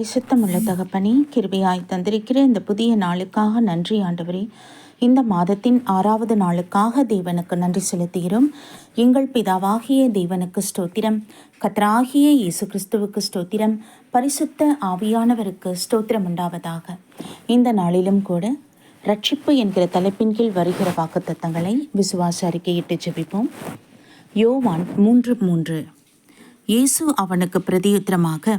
பரிசுத்தமுள்ள தகப்பனே கிருபையாய் தந்திருக்கிற இந்த புதிய நாளுக்காக நன்றி ஆண்டவரே. இந்த மாதத்தின் ஆறாவது நாளுக்காக தேவனுக்கு நன்றி செலுத்துகிறோம். எங்கள் பிதாவாகிய தேவனுக்கு ஸ்தோத்திரம். கத்ராகிய இயேசு கிறிஸ்துவுக்கு ஸ்தோத்திரம். பரிசுத்த ஆவியானவருக்கு ஸ்தோத்திரம் உண்டாவதாக. இந்த நாளிலும் கூட ரட்சிப்பு என்கிற தலைப்பின் கீழ் வருகிற வாக்குத்தத்தங்களை விசுவாச அறிக்கையிட்டு ஜெபிப்போம். யோவான் மூன்று மூன்று. இயேசு அவனுக்கு பிரதியுத்திரமாக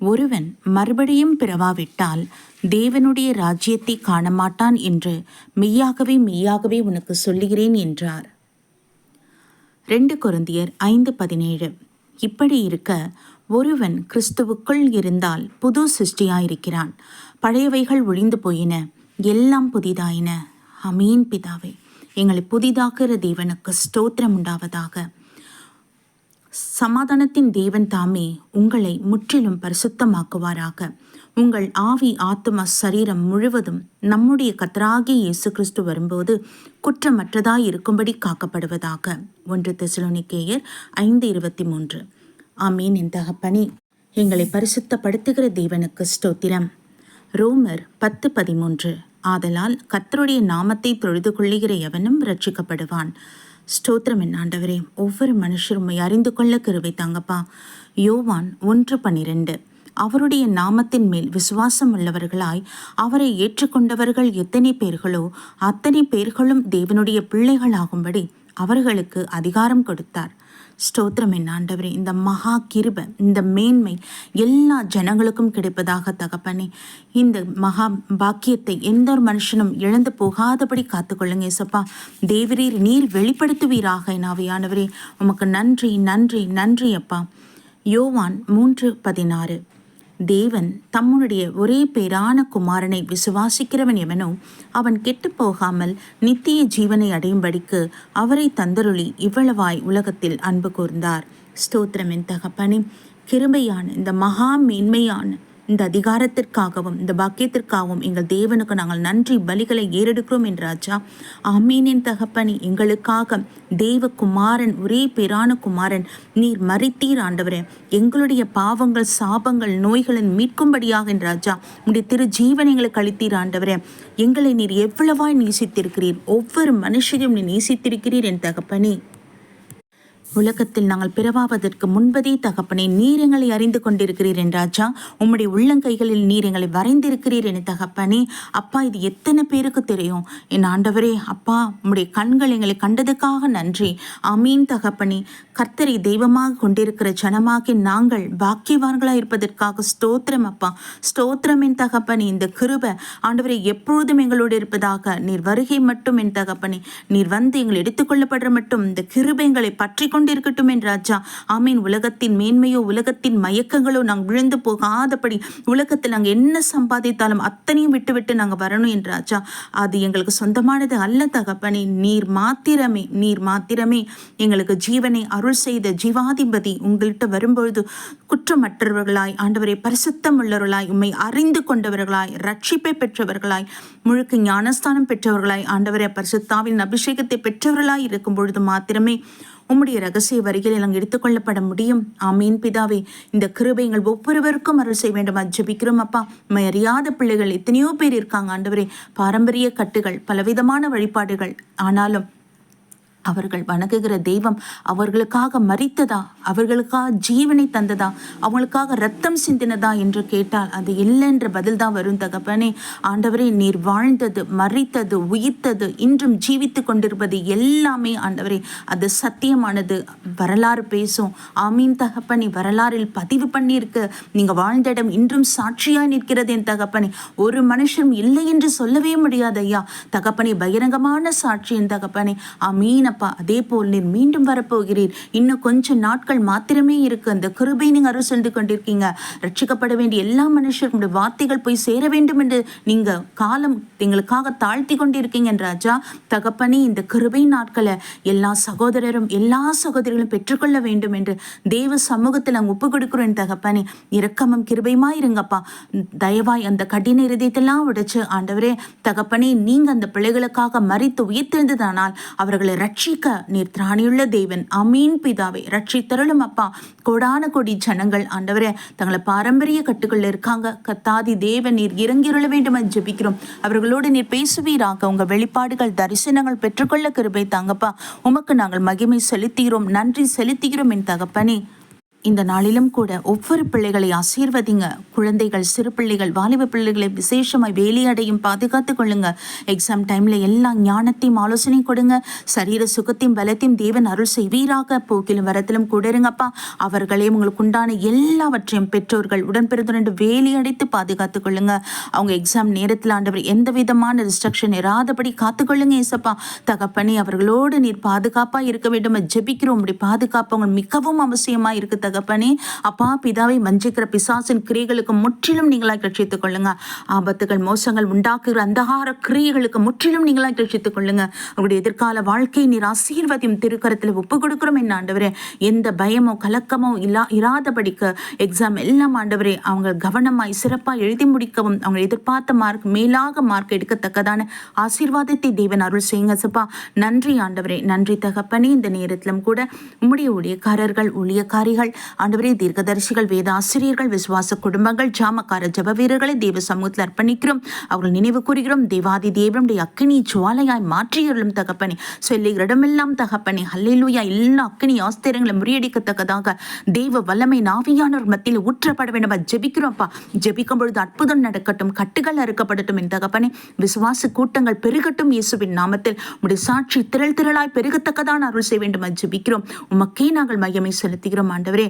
ஒருவன் மறுபடியும் பிறவாவிட்டால் தேவனுடைய ராஜ்யத்தை காணமாட்டான் என்று மெய்யாகவே மெய்யாகவே உனக்கு சொல்லுகிறேன் என்றார். ரெண்டு குருந்தியர் ஐந்து பதினேழு. இப்படி இருக்க ஒருவன் கிறிஸ்துவுக்குள் இருந்தால் புது சிருஷ்டியாயிருக்கிறான். பழையவைகள் ஒழிந்து போயின. எல்லாம் புதிதாயின. அமீன் பிதாவே. எங்களை புதிதாக்குற தேவனுக்கு ஸ்தோத்திரம் உண்டாவதாக. சமாதானத்தின் தேவன் தாமே உங்களை முற்றிலும் பரிசுத்தமாக்குவாராக. உங்கள் ஆவி ஆத்மா சரீரம் முழுவதும் நம்முடைய கத்தராகி இயேசு கிறிஸ்து வரும்போது குற்றமற்றதாய் இருக்கும்படி காக்கப்படுவதாக. ஒன்று தெசலோனிக்கேயர் ஐந்து இருபத்தி மூன்று. ஆமீன். என் தகப்பனி எங்களை பரிசுத்தப்படுத்துகிற தேவனுக்கு ஸ்தோத்திரம். ரோமர் பத்து பதிமூன்று. ஆதலால் கத்தருடைய நாமத்தை தொழுது கொள்ளுகிற எவனும் ரட்சிக்கப்படுவான் ஸ்தோத்திரம் என் ஆண்டவரே. ஒவ்வொரு மனுஷருமை அறிந்து கொள்ள கருவை தாங்கப்பா. யோவான் ஒன்று பன்னிரெண்டு. அவருடைய நாமத்தின் மேல் விசுவாசம் உள்ளவர்களாய் அவரை ஏற்றுக்கொண்டவர்கள் எத்தனை பேர்களோ அத்தனை பேர்களும் தேவனுடைய பிள்ளைகளாகும்படி அவர்களுக்கு அதிகாரம் கொடுத்தார். ஸ்தோத்திரம் என் ஆண்டவரே. இந்த மகா கிருப இந்த மேன்மை எல்லா ஜனங்களுக்கும் கிடைப்பதாக தகப்பனே. இந்த மகா பாக்கியத்தை எந்த ஒரு மனுஷனும் இழந்து போகாதபடி காத்துக்கொள்ளுங்க இசப்பா தேவரீர் நீர் வெளிப்படுத்துவீராக என் ஆவியானவரே. உமக்கு நன்றி நன்றி நன்றி அப்பா. யோவான் மூன்று பதினாறு. தேவன் தம்முடைய ஒரே பேரான குமாரனை விசுவாசிக்கிறவன் எவனோ அவன் கெட்டு போகாமல் நித்திய ஜீவனை அடையும்படிக்கு அவரை தந்தருளி இவ்வளவாய் உலகத்தில் அன்பு கூர்ந்தார். ஸ்தோத்திரமின் தகப்பனி கிருபையான இந்த மகா மேன்மையான இந்த அதிகாரத்திற்காகவும் இந்த பாக்கியத்திற்காகவும் எங்கள் தேவனுக்கு நாங்கள் நன்றி பலிகளை ஏறெடுக்கிறோம் என்ற ராஜா. அமீனின் தகப்பனி எங்களுக்காக தேவ குமாரன் ஒரே பேரான குமாரன் நீர் மறித்தீர் ஆண்டவரே. எங்களுடைய பாவங்கள் சாபங்கள் நோய்களின் மீட்கும்படியாக என் ராஜா உடைய திரு ஜீவன் எங்களுக்கு அளித்தீர் ஆண்டவரே. எங்களை நீர் எவ்வளவாய் நேசித்திருக்கிறீர் ஒவ்வொரு மனுஷரையும் நீ நேசித்திருக்கிறீர் என் தகப்பனி. உலகத்தில் நாங்கள் பிறவாவதற்கு முன்பதே தகப்பனே நீர் எங்களை அறிந்து கொண்டிருக்கிறீர் என்றாச்சா உம்முடைய உள்ளங்கைகளில் நீர் எங்களை வரைந்திருக்கிறீர் என தகப்பனே. அப்பா இது எத்தனை பேருக்கு தெரியும்? என் ஆண்டவரே அப்பா உம்முடைய கண்கள் எங்களை கண்டதுக்காக நன்றி. அமீன் தகப்பனே. கர்த்தரை தெய்வமாக கொண்டிருக்கிற ஜனமாக நாங்கள் பாக்கியவான்களாக இருப்பதற்காக ஸ்தோத்திரம் அப்பா. ஸ்தோத்திரம் என் தகப்பனே இந்த கிருப ஆண்டவரை எப்பொழுதும் எங்களோடு இருப்பதாக. நீர் வருகை மட்டும் என் தகப்பனே. நீர் வந்து எங்களை எடுத்துக்கொள்ளப்படுற மட்டும். இந்த கிருபை எங்களை பற்றி கொண்டிருக்கட்டும் என் ராஜா. ஆமீன். உலகத்தின் மேன்மையோ உலகத்தின் மயக்கங்களோ நாங்கள் விழுந்து போகாதபடி உலகத்தில் நாங்கள் என்ன சம்பாதித்தாலும் அத்தனையும் விட்டுவிட்டு நாங்கள் வரணும் என் ராஜா. அது எங்களுக்கு சொந்தமானது அல்ல தகப்பனே. நீர் மாத்திரமே நீர் மாத்திரமே. எங்களுக்கு ஜீவனை அருள் செய்த ஜீவாதிபதி உங்கள்கிட்ட வரும்பொழுது குற்றமற்றவர்களாய் ஆண்டவரை பரிசுத்தம் உள்ளவர்களாய் உண்மை அறிந்து கொண்டவர்களாய் ரட்சிப்பை பெற்றவர்களாய் முழுக்க ஞானஸ்தானம் பெற்றவர்களாய் ஆண்டவரை பரிசுத்தாவின் அபிஷேகத்தை பெற்றவர்களாய் இருக்கும் பொழுது மாத்திரமே உம்முடைய ரகசிய வரிகளில் நாங்கள் எடுத்துக்கொள்ளப்பட முடியும். ஆமீன். பிதாவே இந்த கிருபை எங்கள் ஒவ்வொருவருக்கும் அருள் செய்ய வேண்டும். ஜபிக்கிறோம் அப்பா. உண்மை அறியாத பிள்ளைகள் எத்தனையோ பேர் இருக்காங்க ஆண்டவரே. பாரம்பரிய கட்டுகள் பலவிதமான வழிபாடுகள். ஆனாலும் அவர்கள் வணங்குகிற தெய்வம் அவர்களுக்காக மறித்ததா அவர்களுக்காக ஜீவனை தந்ததா? அவங்களுக்காக ரத்தம் சிந்தினதா என்று கேட்டால் அது இல்லை என்ற பதில் தான் வரும் தகப்பனே. ஆண்டவரே நீர் வாழ்ந்தது மறித்தது உயிர்த்தது இன்றும் ஜீவித்து கொண்டிருப்பது எல்லாமே ஆண்டவரே அது சத்தியமானது. வரலாறு பேசும். ஆமீன் தகப்பனி வரலாறில் பதிவு பண்ணியிருக்க. நீங்கள் வாழ்ந்த இடம் இன்றும் சாட்சியாக நிற்கிறது என் தகப்பனே. ஒரு மனுஷன் இல்லை என்று சொல்லவே முடியாது ஐயா. தகப்பனே பகிரங்கமான சாட்சி என் தகப்பனே. ஆமீன் அப்பா அதே போல் நீர் மீண்டும் வரப்போகிறீர். இன்னும் கொஞ்சம் நாட்கள் மாத்திரமே இருக்கு. அந்த கிருபை நீங்க அருள் சென்று கொண்டிருக்கீங்க. ரட்சிக்கப்பட வேண்டிய எல்லா மனுஷரும் வார்த்தைகள் போய் சேர வேண்டும் என்று நீங்க காலம் எங்களுக்காக தாழ்த்தி கொண்டிருக்கீங்க ராஜா. தகப்பனே இந்த கிருபை நாட்களை எல்லா சகோதரரும் எல்லா சகோதரிகளும் பெற்றுக்கொள்ள வேண்டும் என்று தேவ சமூகத்தில் நாங்கள் ஒப்பு கொடுக்கிறோம் தகப்பனே. இரக்கமும் கிருபையுமா இருங்கப்பா. தயவாய் அந்த கடின இருதயத்தெல்லாம் உடைச்சு ஆண்டவரே தகப்பனே நீங்க அந்த பிள்ளைகளுக்காக மறித்து உயிர்த்தெழுந்ததானால் அவர்களை ரட்சிக்க நீர் திராணியுள்ள தேவன். அமீன் பிதாவை ரட்சித்தர அருளும் அப்பா. கோடான கொடி ஜனங்கள் ஆண்டவரே தங்களை பாரம்பரிய கட்டுக்குள்ள இருக்காங்க. கத்தாதி தேவன் நீர் இறங்கிருள வேண்டும் என்று ஜெபிக்கிறோம். அவர்களோடு நீர் பேசுவீராக. உங்க வெளிப்பாடுகள் தரிசனங்கள் பெற்றுக்கொள்ள கிருபை தாங்கப்பா. உமக்கு நாங்கள் மகிமை செலுத்துகிறோம் நன்றி செலுத்துகிறோம் என் தகப்பனே. இந்த நாளிலும் கூட ஒவ்வொரு பிள்ளைகளை ஆசீர்வதிங்க. குழந்தைகள் சிறு பிள்ளைகள் வாலிப பிள்ளைகளை விசேஷமாய் வேலையடையும் பாதுகாத்து கொள்ளுங்க. எக்ஸாம் டைமில் எல்லா ஞானத்தையும் ஆலோசனையும் கொடுங்க. சரீர சுகத்தையும் பலத்தையும் தேவன் அருள் செய்வீராக. போக்கிலும் வரத்திலும் கூட இருங்கப்பா. அவர்களே உங்களுக்கு உண்டான எல்லாவற்றையும் பெற்றோர்கள் உடன்பிறந்து வேலையடைத்து பாதுகாத்து கொள்ளுங்க. அவங்க எக்ஸாம் நேரத்தில் ஆண்டவர் எந்த விதமான ரிஸ்ட்ரக்ஷன் இராதபடி காத்துக்கொள்ளுங்க ஏசப்பா. தகப்பனி அவர்களோடு நீர் பாதுகாப்பாக இருக்க வேண்டும். ஜெபிக்கிறோம். அப்படி பாதுகாப்பு அவங்க மிகவும் அவசியமாக இருக்குது தகப்பனே அப்பா பிதாவை வஞ்சிக்கிற பிசாசின் கிரியைகளுக்கு முற்றிலும் நீங்களாக ரட்சித்துக் கொள்ளுங்க. ஆபத்துகள் மோசங்கள் உண்டாக்குகிற அந்தகார கிரியைகளுக்கு முற்றிலும் நீங்களாக ரட்சித்துக் கொள்ளுங்க. அவருடைய எதிர்கால வாழ்க்கை நீர் ஆசீர்வதியும் திருக்கரத்தில் ஒப்பு கொடுக்கிறோம் என்ன ஆண்டவரே. எந்த பயமோ கலக்கமோ இல்லா இராதபடிக்கு எக்ஸாம் எல்லாம் ஆண்டவரே அவங்க கவனமாய் சிறப்பாக எழுதி முடிக்கவும் அவங்க எதிர்பார்த்த மார்க் மேலாக மார்க் எடுக்கத்தக்கதான ஆசீர்வாதத்தை தேவன் அருள் செய்யுங்க சப்பா. நன்றி ஆண்டவரே நன்றி தகப்பனே. இந்த நேரத்திலும் கூட உம்முடைய ஊழியக்காரர்கள் ஊழியக்காரிகள் ஆண்டவரே தீர்க்கதரிசிகள் வேத ஆசிரியர்கள் விசுவாச குடும்பங்கள் ஜாமக்கார ஜப வீரர்களை தேவ சமூகத்தில் அர்ப்பணிக்கிறோம். அவர்கள் நினைவு கூறுகிறோம். தேவாதி தேவனுடைய அக்கினி ஜுவாலையாய் மாற்றியருளும் தகப்பனே. சொல்லுகிற இடமெல்லாம் தகப்பனே. ஹல்லேலூயா. எல்லா அக்கினி ஆஸ்திரங்களை முறியடிக்கத்தக்கதாக தெய்வ வல்லமை நாவியானவர் மத்தியில் ஊற்றப்பட வேண்டும்? ஜெபிக்கிறோம்ப்பா ஜெபிக்கும் பொழுது அற்புதம் நடக்கட்டும். கட்டுகள் அறுக்கப்படட்டும் என் தகப்பனே. விசுவாச கூட்டங்கள் பெருகட்டும் இயேசுவின் நாமத்தில். உடைய சாட்சி திரள் திரளாய் பெருகத்தக்கதான் அருள் செய்ய வேண்டும்? ஜெபிக்கிறோம். உமக்கே நாங்கள் மையமை செலுத்துகிறோம் ஆண்டவரே.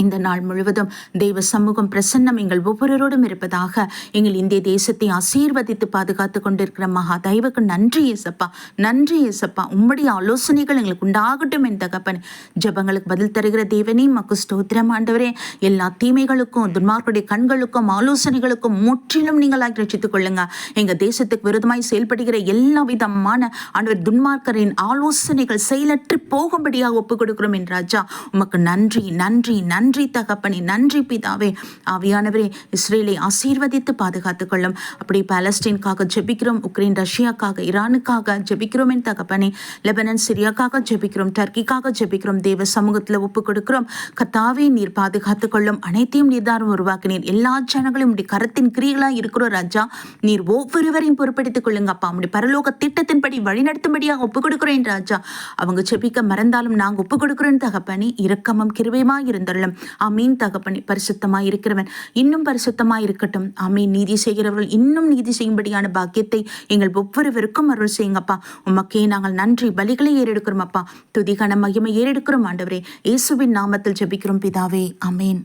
இந்த நாள் முழுவதும் தெய்வ சமூகம் பிரசன்னம் எங்கள் ஒவ்வொருவரோடும் இருப்பதாக எங்கள் இந்திய தேசத்தை ஆசீர்வதித்து பாதுகாத்து கொண்டிருக்கிற மகா தெய்வுக்கு நன்றி ஏசப்பா நன்றி ஏசப்பா. உம்முடைய ஆலோசனைகள் எங்களுக்கு உண்டாகட்டும் என் தகப்பன். ஜபங்களுக்கு பதில் தருகிற தேவனே மக்கு ஸ்தோத்திரம் ஆண்டவரே. எல்லா தீமைகளுக்கும் துன்மார்களுடைய கண்களுக்கும் ஆலோசனைகளுக்கும் முற்றிலும் நீங்கள் ரசித்துக் கொள்ளுங்க. எங்க தேசத்துக்கு விரோதமாய் செயல்படுகிற எல்லா விதமான ஆண்டவர் துன்மார்க்கரின் ஆலோசனைகள் செயலற்று போகும்படியாக ஒப்புக் கொடுக்கிறோம் என் ராஜா. உமக்கு நன்றி நன்றி நன்றி. நன்றி தகப்பனே நன்றி பிதாவே. ஆவியானவரே இஸ்ரேலை ஆசீர்வதித்து பாதுகாத்துக் கொள்ளும் அப்படி பாலஸ்டீனுக்காக ஜெபிக்கிறோம் உக்ரைன் ரஷ்யாக்காக ஈரானுக்காக ஜெபிக்கிறோம் என் தகப்பனே. லெபனன் சிரியாக்காக ஜெபிக்கிறோம் டர்க்கிக்காக ஜெபிக்கிறோம். தேவ சமூகத்தில் ஒப்பு கொடுக்கிறோம். கத்தாவே நீர் பாதுகாத்துக் கொள்ளும் அனைத்தையும் நீர்தாரம் உருவாக்கினீர். எல்லா ஜனங்களும் உடைய கரத்தின் கிரிகளாக இருக்கிறோம் ராஜா. நீர் ஒவ்வொருவரையும் பொறுப்படுத்திக் கொள்ளுங்க அப்பா. உடைய பரலோக திட்டத்தின்படி வழிநடத்தும்படியாக ஒப்பு கொடுக்கிறேன் ராஜா. அவங்க ஜெபிக்க மறந்தாலும் நாங்கள் ஒப்பு கொடுக்குறோன்னு தகப்பனே. இரக்கமும் கிருபையுமா இருந்துள்ளோம். அமீன் தகப்பனே பரிசுத்தமாய் இருக்கிறவன். இன்னும் பரிசுத்தமாய் இருக்கட்டும். அமீன் நீதி செய்கிறவர்கள் இன்னும் நீதி செய்யும்படியான பாக்கியத்தை எங்கள் ஒவ்வொருவருக்கும் அருள் செய்யுங்கப்பா. உமக்கே நாங்கள் நன்றி. பலிகளை ஏறெடுக்கிறோம் அப்பா. துதிகன மகிமை ஏறெடுக்கிறோம் ஆண்டவரே. இயேசுவின் நாமத்தில் ஜெபிக்கிறோம் பிதாவே. அமேன்